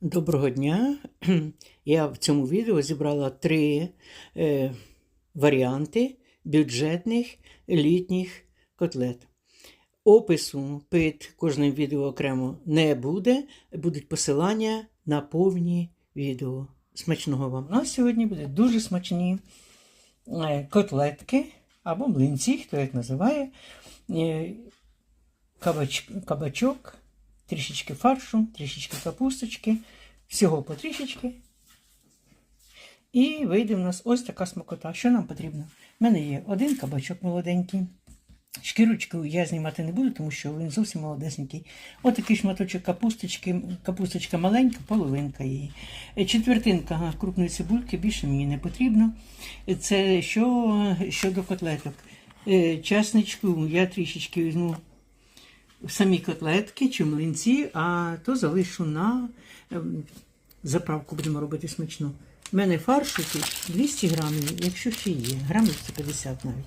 Доброго дня! Я в цьому відео зібрала три е, варіанти бюджетних літніх котлет. Опису під кожним відео окремо не буде, будуть посилання на повні відео. Смачного вам! У нас сьогодні буде дуже смачні е, котлетки або млинці, хто як називає. Е, кабач, кабачок, трішечки фаршу, трішечки капусточки, всього по трішечки. І вийде в нас ось така смакота. Що нам потрібно? У мене є один кабачок молоденький. Шкірочку я знімати не буду, тому що він зовсім молодесенький. Отакий шматочок капусточки, капусточка маленька, половинка її. Е, Четвертинка крупної цибульки, більше мені не потрібно. Це що щодо котлеток. Е, Часничку я трішечки візьму самі котлетки чи млинці, а то залишу на ем, заправку, будемо робити смачно. У мене фаршу тут 200 грамів, якщо ще є, грамів 150 навіть.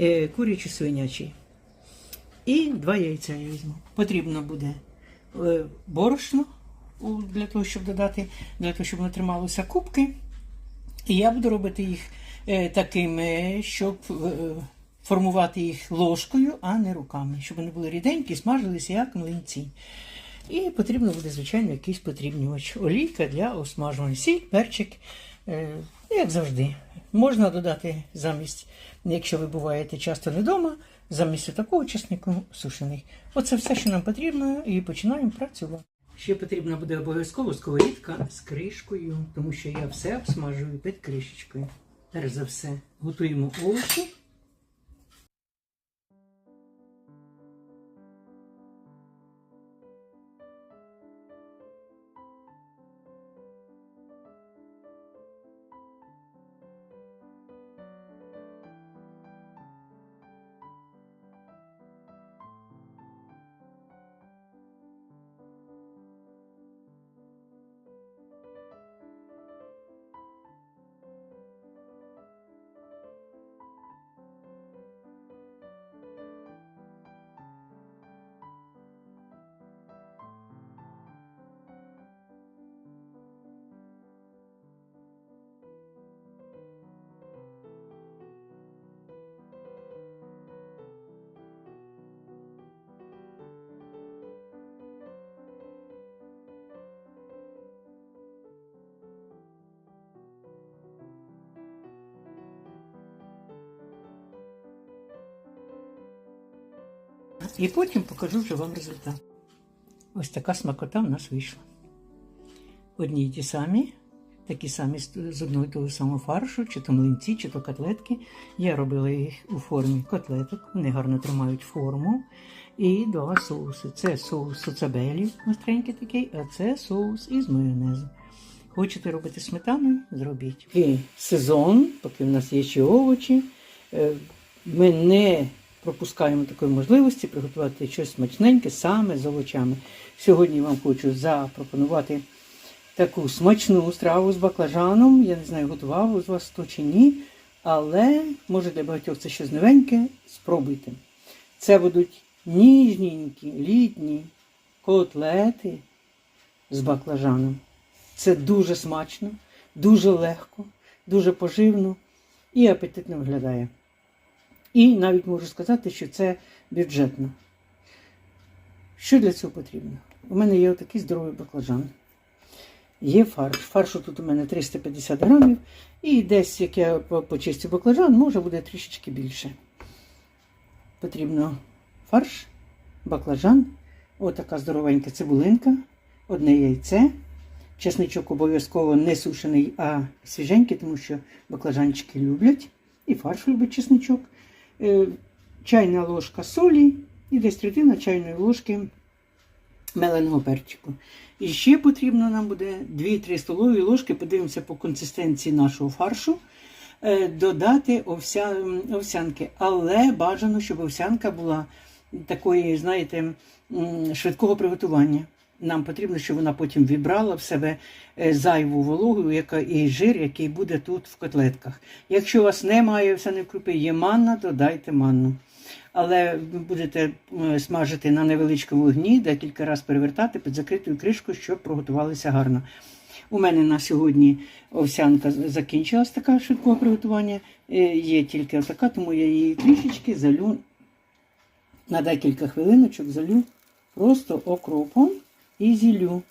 Е, курячий свинячий. І два яйця я візьму. Потрібно буде е, борошно для того, щоб додати, для того, щоб воно трималося кубки. І я буду робити їх е, такими, щоб формувати їх ложкою, а не руками, щоб вони були ріденькі, смажилися як млинці. І потрібно буде, звичайно, якийсь потрібнювач. Олійка для осмажування. Сіль, перчик, е, як завжди. Можна додати замість, якщо ви буваєте часто не вдома, замість такого чеснику сушений. Оце все, що нам потрібно, і починаємо працювати. Ще потрібна буде обов'язково сковорідка з кришкою, тому що я все обсмажую під кришечкою. Перш за все, готуємо овочі. І потім покажу вже вам результат. Ось така смакота в нас вийшла. Одні й ті самі, такі самі з одного і того самого фаршу, чи то млинці, чи то котлетки. Я робила їх у формі котлеток, вони гарно тримають форму. І два соуси. Це соус соцабелі, остренький такий, а це соус із майонезу. Хочете робити сметаною? Зробіть. Поки сезон, поки в нас є ще овочі. е, Ми не пропускаємо такої можливості приготувати щось смачненьке саме з овочами. Сьогодні вам хочу запропонувати таку смачну страву з баклажаном. Я не знаю, готував з вас то чи ні, але може для багатьох це щось новеньке. Спробуйте. Це будуть ніжненькі літні котлети з баклажаном. Це дуже смачно, дуже легко, дуже поживно і апетитно виглядає. І навіть можу сказати, що це бюджетно. Що для цього потрібно? У мене є отакий здоровий баклажан. Є фарш. Фаршу тут у мене 350 грамів. І десь, як я по- почистю баклажан, може буде трішечки більше. Потрібно фарш, баклажан, отака здоровенька цибулинка, одне яйце. Чесничок обов'язково не сушений, а свіженький, тому що баклажанчики люблять. І фарш любить чесничок. Е, Чайна ложка солі і десь третина чайної ложки меленого перчику. І ще потрібно нам буде 2-3 столові ложки, подивимося по консистенції нашого фаршу, е, додати овся, овсянки. Але бажано, щоб овсянка була такої, знаєте, швидкого приготування. Нам потрібно, щоб вона потім вібрала в себе е, зайву вологу, і жир, який буде тут в котлетках. Якщо у вас немає овсяної крупи, є манна, додайте манну. але ви будете е, смажити на невеличкому вогні, декілька разів перевертати під закритою кришкою, щоб приготувалися гарно. У мене на сьогодні овсянка закінчилась така швидкого приготування. Е, Є тільки така, тому я її трішечки залю на декілька хвилиночок залю просто окропом і зілю,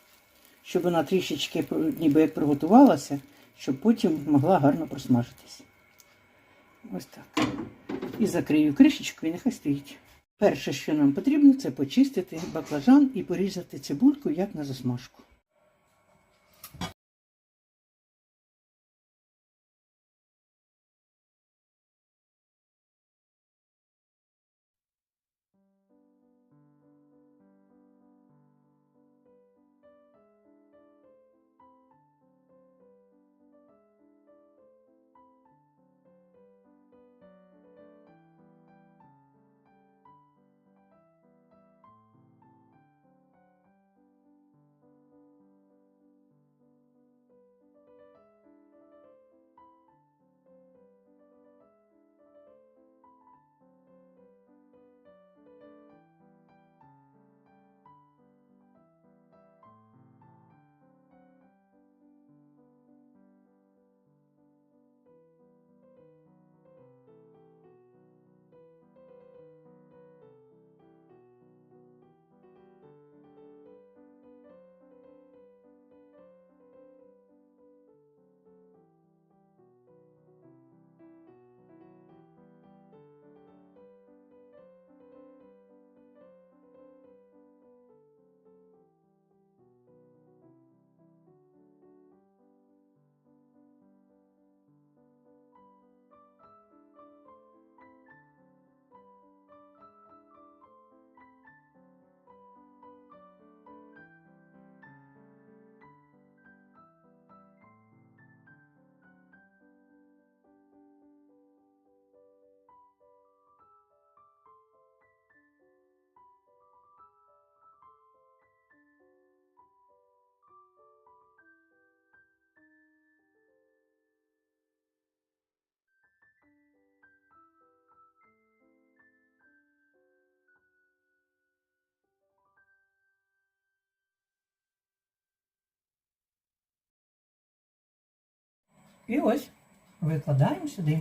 щоб вона трішечки ніби як приготувалася, щоб потім могла гарно просмажитись. Ось так. І закрию кришечку і нехай стоїть. Перше, що нам потрібно, це почистити баклажан і порізати цибульку як на засмажку. І ось викладаємо сюди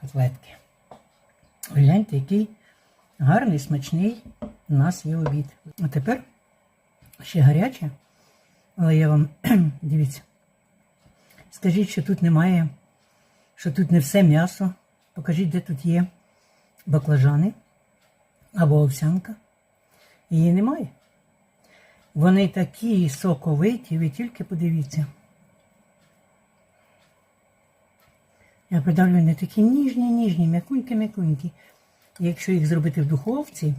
котлетки. Гляньте, який гарний, смачний у нас є обід. А тепер ще гаряче, але я вам дивіться, скажіть, що тут немає, що тут не все м'ясо. Покажіть, де тут є баклажани або овсянка. Її немає. Вони такі соковиті, ви тільки подивіться. Я придавлю не такі ніжні, ніжні, м'якунькі, м'якунькі. Якщо їх зробити в духовці,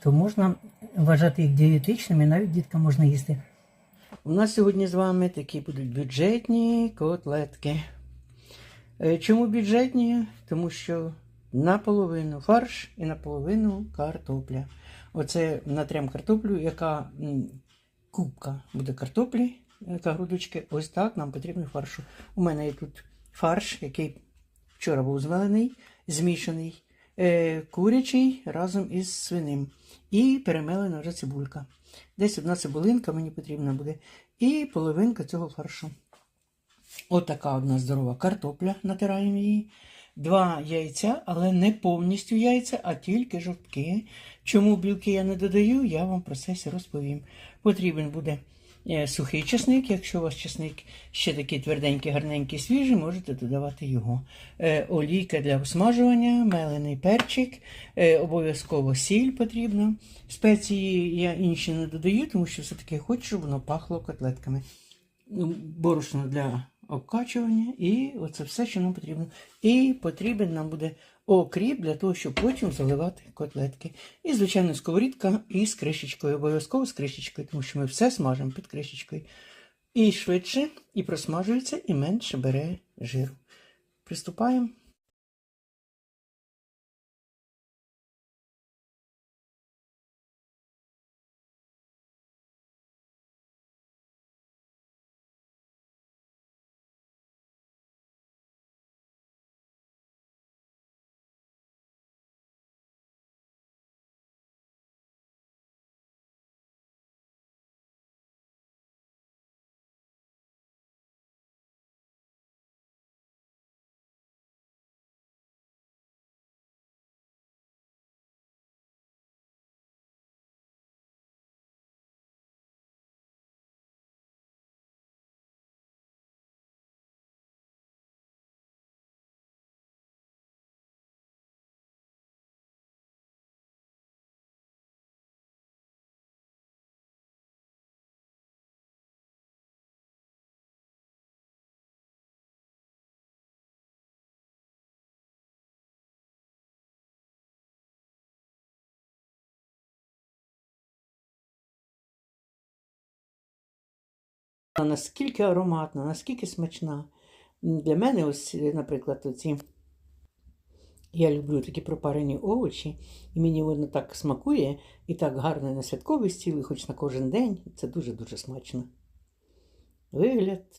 то можна вважати їх дієтичними, навіть діткам можна їсти. У нас сьогодні з вами такі будуть бюджетні котлетки. Е, Чому бюджетні? Тому що наполовину фарш і наполовину картопля. Оце натрям картоплю, яка кубка буде картоплі, яка грудочки. Ось так нам потрібно фаршу. У мене є тут фарш, який вчора був змелений, змішаний, е, курячий разом із свиним. І перемелена вже цибулька. Десь одна цибулинка мені потрібна буде. І половинка цього фаршу. Отака одна здорова картопля, натираємо її. Два яйця, але не повністю яйця, а тільки жовтки. Чому білки я не додаю, я вам про це розповім. Потрібен буде сухий чесник. Якщо у вас чесник ще такий тверденький, гарненький, свіжий, можете додавати його. Е, Олійка для обсмажування, мелений перчик, е, обов'язково сіль потрібна. Спеції я інші не додаю, тому що все-таки хочу, щоб воно пахло котлетками. Борошно для обкачування і оце все, що нам потрібно. І потрібен нам буде окріп для того, щоб потім заливати котлетки. І, звичайно, сковорідка із кришечкою. Обов'язково з кришечкою, тому що ми все смажимо під кришечкою. І швидше, і просмажується, і менше бере жиру. Приступаємо. Наскільки ароматна, наскільки смачна. Для мене, ось, е, наприклад, оці. Я люблю такі пропарені овочі, і мені воно так смакує і так гарно на святковий стіл, і хоч на кожен день. Це дуже-дуже смачно. Вигляд